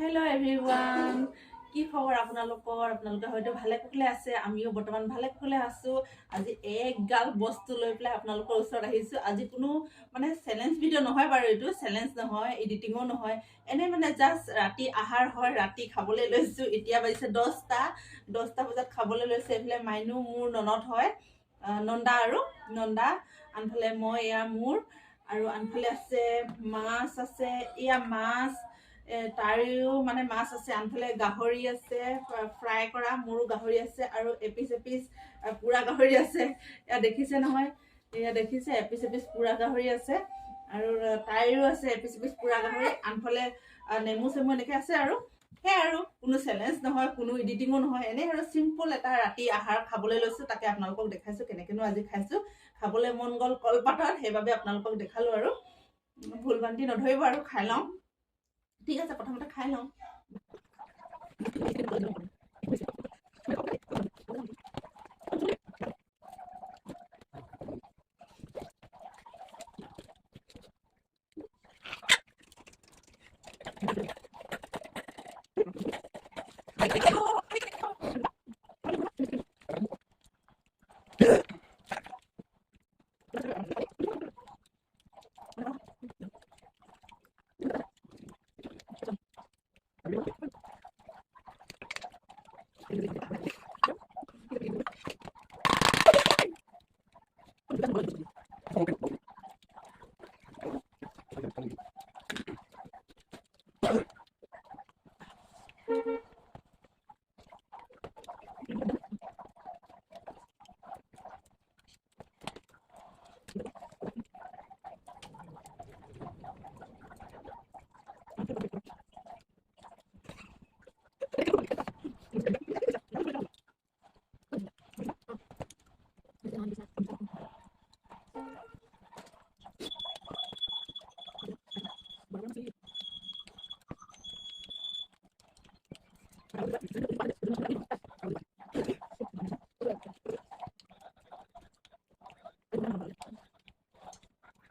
Hello everyone কি খবৰ আপোনালোকৰ? আপোনালোকে হয়তো ভালে কুশলে আছে আমিও বৰ্তমান ভালে কুশলে আছোঁ। আজি একগাল বস্তু লৈ পেলাই আপোনালোকৰ ওচৰত আহিছোঁ। আজি কোনো মানে চেলেঞ্জ ভিডিঅ' নহয় বাৰু এইটো চেলেঞ্জ নহয় এডিটিঙো নহয়। এনেই মানে জাষ্ট ৰাতি আহাৰ হয় ৰাতি খাবলৈ লৈছোঁ। এতিয়া বাজিছে দহটা দহটা বজাত খাবলৈ লৈছোঁ। এইফালে মাইনু মোৰ ননদ হয়। নন্দা আৰু নন্দা আনফালে মই এয়া মোৰ। আৰু আনফালে আছে মাছ আছে। এয়া মাছ তাৰেও মানে মাছ আছে আনফালে গাহৰি আছে ফ্ৰা- ফ্ৰাই কৰা মোৰো গাহৰি আছে আৰু এপিচ এপিচ পোৰা গাহৰি আছে। এয়া দেখিছে নহয়? এয়া দেখিছে এপিচ এপিচ পোৰা গাহৰি আছে। আৰু তাইৰো আছে এপিচ এপিচ পোৰা গাহৰি আনফালে নেমু চেমু এনেকৈ আছে আৰু। সেয়াই আৰু কোনো চেলেঞ্জ নহয় কোনো এডিটিঙো নহয়। এনেই আৰু চিম্পল এটা ৰাতি আহাৰ খাবলৈ লৈছোঁ তাকে আপোনালোকক দেখাইছোঁ কেনেকৈনো আজি খাইছোঁ। খাবলৈ মন গ'ল কলপাতত সেইবাবে আপোনালোকক দেখালোঁ আৰু। ভুল ভ্ৰান্তি নধৰিব আৰু খাই লওঁ। ঠিক আছে প্ৰথমতে খাই লওঁ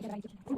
Kira-kira.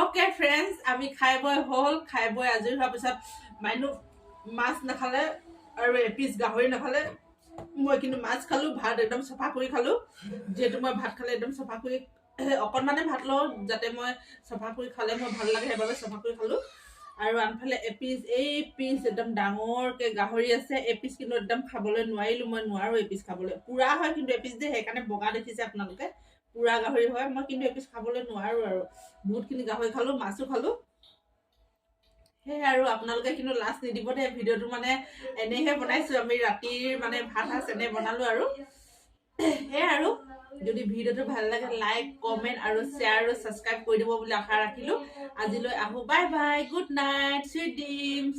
অ'কে ফ্ৰেণ্ডছ আমি খাই বৈ হ'ল খাই বৈ আজৰি হোৱাৰ পিছত মাইনু মাছ নাখালে আৰু এপিচ গাহৰি নাখালে। মই কিন্তু মাছ খালোঁ ভাত একদম চফা কৰি খালোঁ। যিহেতু মই ভাত খালে একদম চফা কৰি অকণমানে ভাত লওঁ যাতে মই চফা কৰি খালে মই ভাল লাগে সেইবাবে চফা কৰি খালোঁ। আৰু আনফালে এপিচ এই পিচ একদম ডাঙৰকৈ গাহৰি আছে এপিচ কিন্তু একদম খাবলৈ নোৱাৰিলোঁ মই নোৱাৰোঁ এপিচ খাবলৈ। পুৰা হয় কিন্তু এপিচ যে সেইকাৰণে বগা দেখিছে আপোনালোকে। পুৰা গাহৰি হয় মই কিন্তু এপিচ খাবলৈ নোৱাৰোঁ আৰু। বহুতখিনি গাহৰি খালোঁ মাছো খালোঁ। সেয়াই আৰু আপোনালোকে কিন্তু লাজ নিদিব দেই ভিডিঅ'টো মানে এনেহে বনাইছোঁ আমি ৰাতিৰ মানে ভাত সাজ এনে বনালোঁ আৰু। সেয়াই আৰু। যদি ভিডিঅ'টো ভাল লাগে লাইক কমেণ্ট আৰু শ্বেয়াৰ আৰু ছাবস্ক্ৰাইব কৰি দিব বুলি আশা ৰাখিলোঁ। আজিলৈ আহোঁ। Bye bye good night sweet dreams